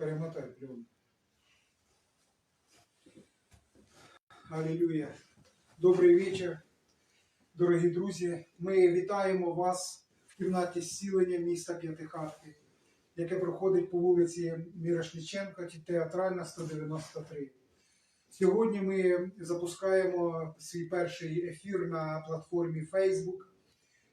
Перемотай пленку. Алілюя. Добрий вечір, дорогі друзі. Ми вітаємо вас в кімнаті зцілення міста П'ятихатки, яке проходить по вулиці Мірошниченка, театральна 193. Сьогодні ми запускаємо свій перший ефір на платформі Facebook.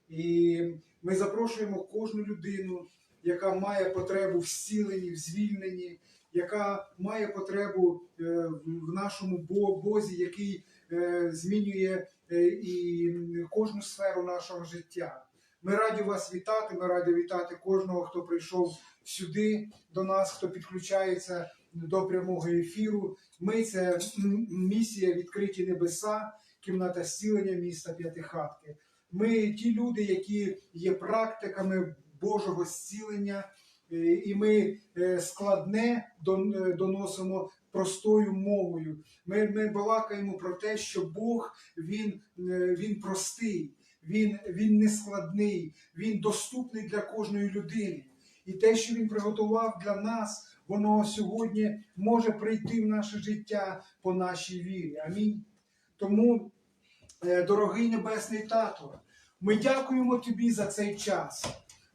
І ми запрошуємо кожну людину, яка має потребу в зціленні, в звільненні, яка має потребу е, в нашому Бозі, який е, змінює е, і кожну сферу нашого життя. Ми раді вас вітати. Ми раді вітати кожного, хто прийшов сюди до нас, хто підключається до прямого ефіру. Ми це місія відкриті небеса, кімната зцілення міста П'ятихатки. Ми ті люди, які є практиками Божого зцілення, е, і ми е, складне е, доносимо простою мовою. Ми, ми балакаємо про те, що Бог він, він простий, він, він не він доступний для кожної людини. І те, що він приготував для нас, воно сьогодні може прийти в наше життя по нашій вірі. Амінь. Тому Дорогий Небесний Тато, ми дякуємо Тобі за цей час.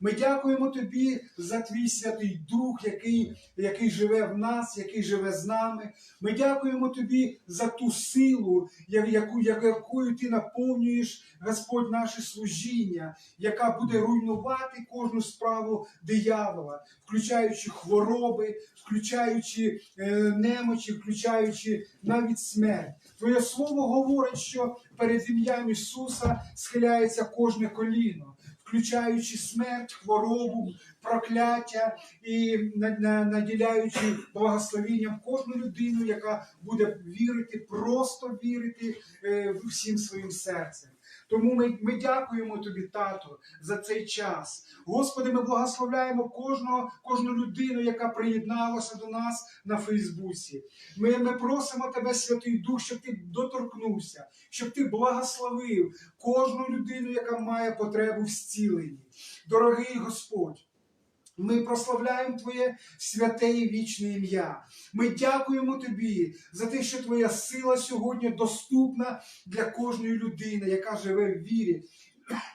Ми дякуємо Тобі за твій Святий Дух, який, який живе в нас, який живе з нами. Ми дякуємо Тобі за ту силу, яку, якою Ти наповнюєш, Господь, наше служіння, яка буде руйнувати кожну справу диявола, включаючи хвороби, включаючи е, немочі, включаючи навіть смерть. Твоє слово говорить, що перед ім'ям Ісуса схиляється кожне коліно, включаючи смерть, хворобу, прокляття і на- на- наділяючи благословенням кожну людину, яка буде вірити, просто вірити е, всім своїм серцем. Тому ми, ми дякуємо тобі, тато, за цей час. Господи, ми благословляємо кожного, кожну людину, яка приєдналася до нас на Фейсбуці. Ми, ми просимо тебе, Святий Дух, щоб ти доторкнувся, щоб ти благословив кожну людину, яка має потребу в зціленні. Дорогий Господь. Ми прославляємо Твоє святе і вічне ім'я. Ми дякуємо Тобі за те, що Твоя сила сьогодні доступна для кожної людини, яка живе в вірі,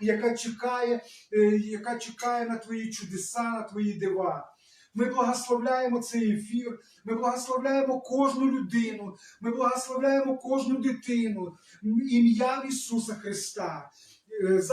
яка чекає, е, яка чекає на Твої чудеса, на Твої дива. Ми благословляємо цей ефір, ми благословляємо кожну людину, ми благословляємо кожну дитину ім'ям Ісуса Христа. Е,